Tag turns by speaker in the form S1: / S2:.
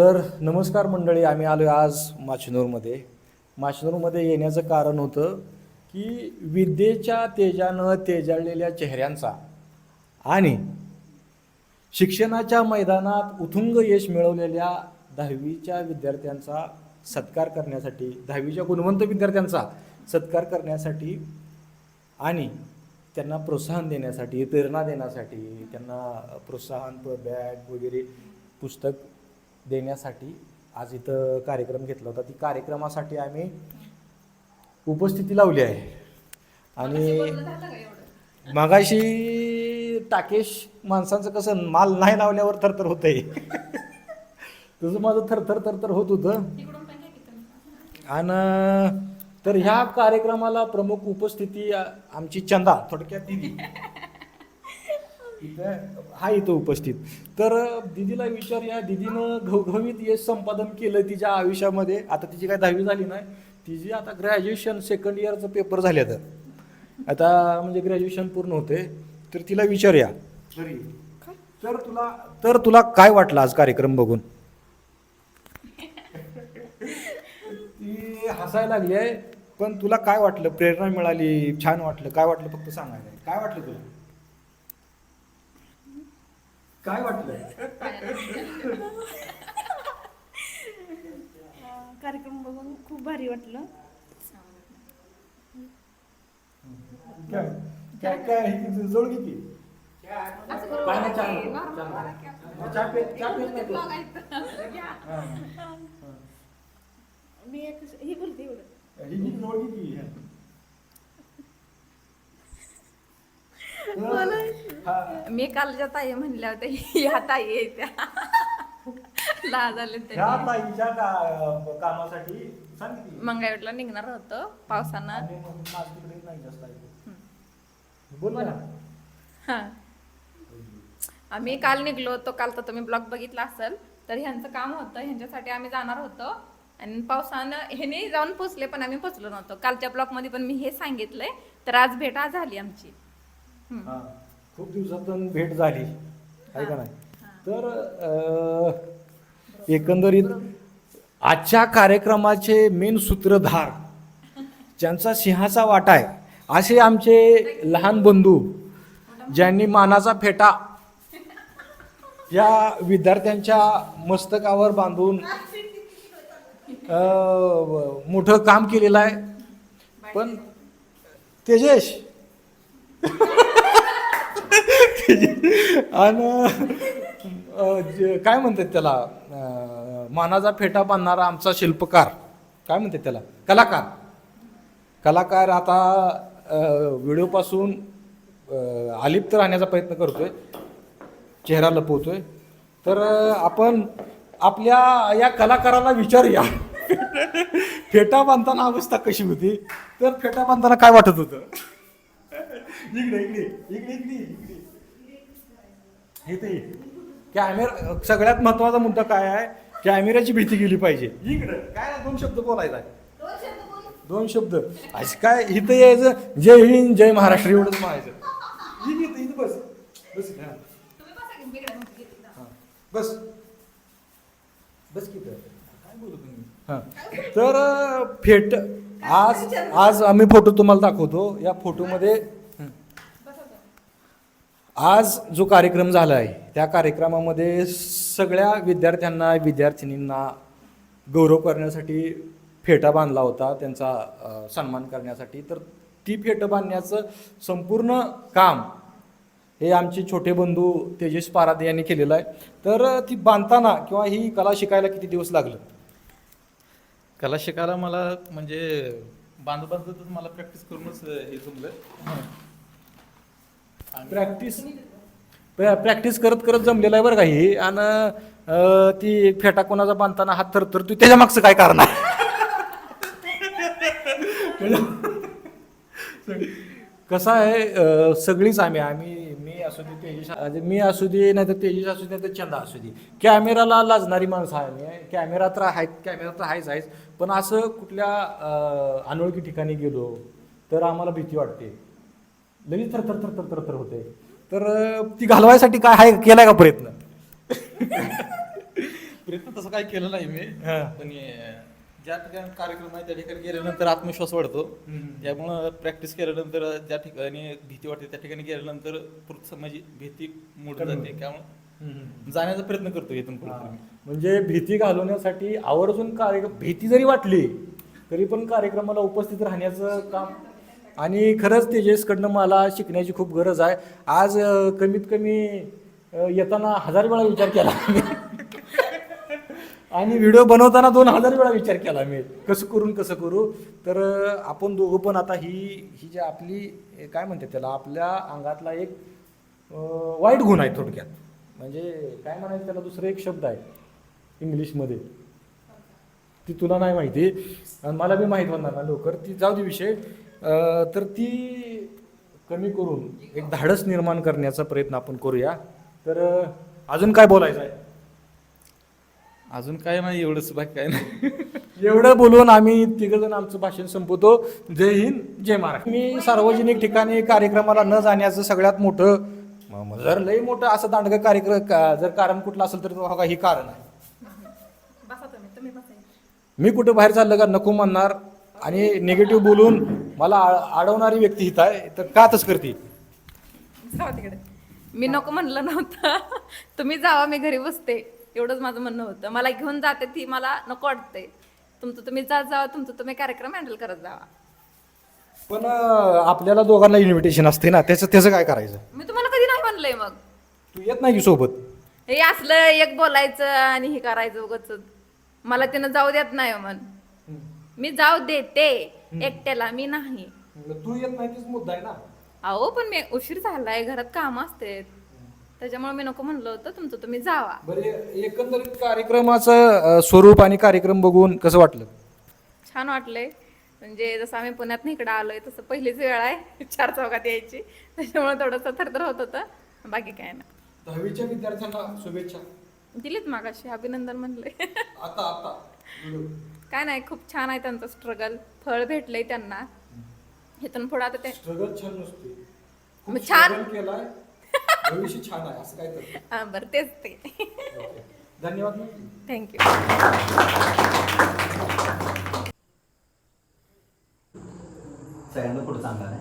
S1: तर नमस्कार मंडळी आम्ही आलो आज माचनूरमध्ये. माचनूरमध्ये येण्याचं कारण होतं की विद्येच्या तेजानं तेजाळलेल्या चेहऱ्यांचा आणि शिक्षणाच्या मैदानात उथुंग यश मिळवलेल्या दहावीच्या विद्यार्थ्यांचा सत्कार करण्यासाठी दहावीच्या गुणवंत विद्यार्थ्यांचा सत्कार करण्यासाठी आणि त्यांना प्रोत्साहन देण्यासाठी प्रेरणा देण्यासाठी त्यांना प्रोत्साहन बॅग वगैरे पुस्तक देण्यासाठी आज इथं कार्यक्रम घेतला होता. ती कार्यक्रमासाठी आम्ही उपस्थिती लावली आहे. आणि मगाशी टाकेश माणसांचं कसं माल नाही लावल्यावर थरथर होतंय. तसं माझं थरथर थरथर होत होतं. आणि तर ह्या कार्यक्रमाला प्रमुख उपस्थिती आमची चंदा. थोडक्यात दिदी इथं हा इथं उपस्थित. तर दिदीला विचारूया दिदीनं घवघवीत यश संपादन केलं तिच्या आयुष्यामध्ये. आता तिची काय दहावी झाली नाही. तिची आता ग्रॅज्युएशन सेकंड इयरचं पेपर झाले तर आता म्हणजे ग्रॅज्युएशन पूर्ण होते. तर तिला विचारूया तरी तर तुला तर तुला काय वाटलं आज कार्यक्रम बघून? ती हसायला लागली आहे पण तुला काय वाटलं? प्रेरणा मिळाली? छान वाटलं? काय वाटलं? फक्त सांगायला? काय वाटलं तुला? काय वाटलं
S2: कार्यक्रम बघून खूप भारी वाटलं.
S1: काय? काय काय जोड किती. हा.
S2: मी एक ही बोलते एवढं.
S1: ही किती जोड किती
S3: मी कालच्या ताई म्हणल्या होत्या ह्या ताई आहे त्या. लहान झाले
S1: ह्या
S3: त्या
S1: ताईच्या का- कामासाठी
S3: निघणार होतं पावसानं.
S1: आणि मग माझं तिकडे नाही जास्त आहे. बोल ना.
S3: हा. आम्ही काल निघलो होतो काल तर तुम्ही ब्लॉग बघितला असेल तर ह्यांचं काम होतं ह्यांच्यासाठी आम्ही जाणार होतो. आणि पावसानं ह्याने जाऊन पोचले पण आम्ही पोचलो नव्हतो. कालच्या ब्लॉगमध्ये पण मी हे सांगितलंय तर आज भेट आज झाली आमची. हम्म.
S1: हा. खूप दिवसातून भेट झाली. आहे का नाही? तर अं, एकंदरीत आजच्या कार्यक्रमाचे मेन सूत्रधार ज्यांचा सिंहाचा वाटा आहे असे आमचे लहान बंधू ज्यांनी मानाचा फेटा या विद्यार्थ्यांच्या मस्तकावर बांधून अं, मोठं काम केलेलं आहे. पण तेजेश आणि जे- काय म्हणतात त्याला मानाचा फेटा बांधणारा आमचा शिल्पकार. काय म्हणतात त्याला? कलाकार. कलाकार आता व्हिडिओपासून आलिप्त अलिप्त राहण्याचा प्रयत्न करतोय. चेहरा लपवतोय. तर आपण आपल्या या कलाकाराला विचारूया. फेटा बांधताना अवस्था कशी होती? तर फेटा बांधताना काय वाटत होतं? इकडे इकडे इकडे इकडे इकडे. इथे ये. कॅमेरा सगळ्यात महत्त्वाचा मुद्दा काय आहे? कॅमेऱ्याची भीती गेली पाहिजे. इकडे. काय दोन शब्द बोलायचा आहे दोन शब्द. असं काय इथं यायचं? जय हिंद जय महाराष्ट्र एवढंच म्हणायचं. इथं बस. बस हा. हा. बस. बस. काय बोलू तुम्ही? हा. तर फेट आज आज आम्ही फोटो तुम्हाला दाखवतो. या फोटोमध्ये. आज जो कार्यक्रम झाला आहे त्या कार्यक्रमामध्ये सगळ्या विद्यार्थ्यांना विद्यार्थिनींना गौरव करण्यासाठी फेटा बांधला होता त्यांचा सन्मान करण्यासाठी. तर ती फेटं बांधण्याचं संपूर्ण काम हे आमचे छोटे बंधू तेजस पारादे यांनी केलेलं आहे. तर ती बांधताना किंवा ही कला शिकायला किती दिवस लागलं?
S4: कला शिकायला मला म्हणजे बांध बांधतच मला प्रॅक्टिस करूनच हे जमलं.
S1: प्रॅक्टिस प्रॅक्टिस करत करत जमलेलं आहे बरं का आणि ती फेटा कोणाचा बांधताना हात थर तर तू त्याच्या मागचं काय कारण आहे? कसं आहे सगळीच आम्ही आम्ही मी असू दे तेजस मी असू दे नाही तर तेजस असू दे नाही तर चंदा असू दे. कॅमेराला लाजणारी माणसं आहे मी. कॅमेरा तर आहे कॅमेरा तर आहेच आहेच. पण असं कुठल्या अनोळखी ठिकाणी गेलो तर आम्हाला भीती वाटते. लगेच थर थर थर थर थर थर होते. तर ती घालवायसाठी काय आहे केलाय का प्रयत्न?
S4: प्रयत्न तसं काय केलं नाही मी. पण ज्या ठिकाणी कार्यक्रम आहे त्या ठिकाणी गेल्यानंतर आत्मविश्वास वाढतो. त्यामुळं प्रॅक्टिस केल्यानंतर ज्या ठिकाणी भीती वाटते त्या ठिकाणी गेल्यानंतर पुढचं म्हणजे भीती
S1: कमी
S4: जाते. त्यामुळे जाण्याचा प्रयत्न करतो इथून.
S1: म्हणजे भीती घालवण्यासाठी आवर्जून कार्यक्रम भीती जरी वाटली तरी पण कार्यक्रमाला उपस्थित राहण्याचं काम आणि खरंच तेजसकडनं मला शिकण्याची खूप गरज आहे. आज कमीत कमी येताना हजार वेळा विचार केला मी. आणि व्हिडिओ बनवताना दोन हजार वेळा विचार केला मी. कसं करून कसं करू? तर आपण दोघं पण आता ही ही जी आपली काय म्हणते त्याला आपल्या अंगातला एक वाईट गुण आहे थोडक्यात. म्हणजे काय म्हणायचं त्याला दुसरा एक शब्द आहे इंग्लिशमध्ये. ती तुला नाही माहिती. आणि मला बी माहीत होणार ना लवकर. ती जाऊ दे विषय. तर ती कमी करून एक धाडस निर्माण करण्याचा प्रयत्न आपण करूया. तर अजून काय बोलायचं आहे?
S4: अजून काय नाही एवढंच बाकी काय नाही.
S1: एवढं बोलून आम्ही तिघजण आमचं भाषण संपवतो. जय हिंद जय महाराष्ट्र. मी सार्वजनिक ठिकाणी कार्यक्रमाला न जाण्याचं सगळ्यात मोठं जर लई मोठं असं दांडगं कार्यक्रम का- जर कारण कुठलं असेल तर बघा ही कारण आहे. मी कुठं बाहेर चाललं का नको म्हणणार. आणि निगेटिव्ह बोलून मला आ- अडवणारी व्यक्ती हित आहे तर का तस करते?
S3: जावा तिकडे. मी नको म्हणलं नव्हतं. तुम्ही जावा मी घरी बसते. एवढंच माझं म्हणणं होतं. मला घेऊन जाते ती मला नको वाटते तुमचं तुम्ही जात जावा तुमचं तुम्ही कार्यक्रम हँडल करत जावा.
S1: पण अं, आपल्याला दोघांना इन्व्हिटेशन असते ना त्याचं त्याचं काय करायचं?
S3: मी तुम्हाला कधी नाही म्हणलंय मग.
S1: तू येत नाही की सोबत?
S3: हे असलं एक बोलायचं आणि हे करायचं उगच मला तिनं जाऊ देत नाही म्हण मी जाऊ देते एकट्याला मी नाही.
S1: तू येत नाही तीच मुद्दा आहे ना?
S3: अहो पण मी उशीर झालाय घरात काम असते. त्याच्यामुळे मी नको म्हणलं होतं तुमचं तुम्ही जावा.
S1: बरे एकंदरीत कार्यक्रमाचं अं, स्वरूप आणि कार्यक्रम बघून कसं वाटलं?
S3: छान वाटलंय. म्हणजे जसं आम्ही पुण्यात इकडं आलोय तसं पहिलीच वेळ आहे चार चौकात यायची. त्याच्यामुळे थोडंसं थरथर होत होतं. बाकी काय नाही.
S1: दहावीच्या विद्यार्थ्यांना शुभेच्छा.
S3: दिलीत मागाशी अभिनंदन म्हणले
S1: आता आता.
S3: काय नाही खूप छान आहे त्यांचं स्ट्रगल फळ भेटलंय त्यांना. इथून पुढे आता ते
S1: स्ट्रगल छान नसते.
S3: मग छान-
S1: struggle केलाय. भविष्य छान आहे असं काय तर
S3: हा, बरं तेच ते.
S1: धन्यवाद
S3: थँक्यू
S5: सगळ्यांना पुढे चांगला आहे